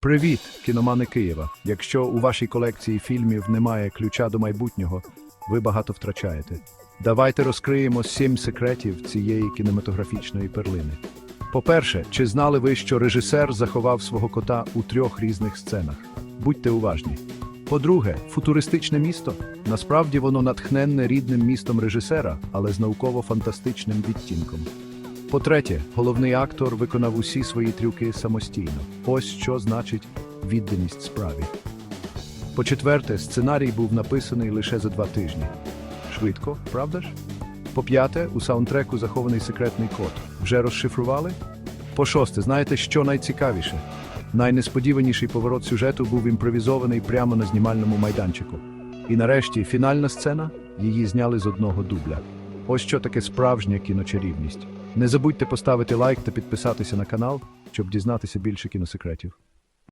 Привіт, кіномани Києва. Якщо у вашій колекції фільмів немає ключа до майбутнього, ви багато втрачаєте. Давайте розкриємо сім секретів цієї кінематографічної перлини. По-перше, чи знали ви, що режисер заховав свого кота у трьох різних сценах? Будьте уважні. По-друге, футуристичне місто. Насправді воно натхненне рідним містом режисера, але з науково-фантастичним відтінком. По-третє, головний актор виконав усі свої трюки самостійно. Ось що значить відданість справі. По-четверте, сценарій був написаний лише за два тижні. Швидко, правда ж? По-п'яте, у саундтреку захований секретний код. Вже розшифрували? По-шосте, знаєте, що найцікавіше? Найнесподіваніший поворот сюжету був імпровізований прямо на знімальному майданчику. І нарешті фінальна сцена її зняли з одного дубля. Ось що таке справжня кіночарівність. Не забудьте поставити лайк та підписатися на канал, щоб дізнатися більше кіносекретів.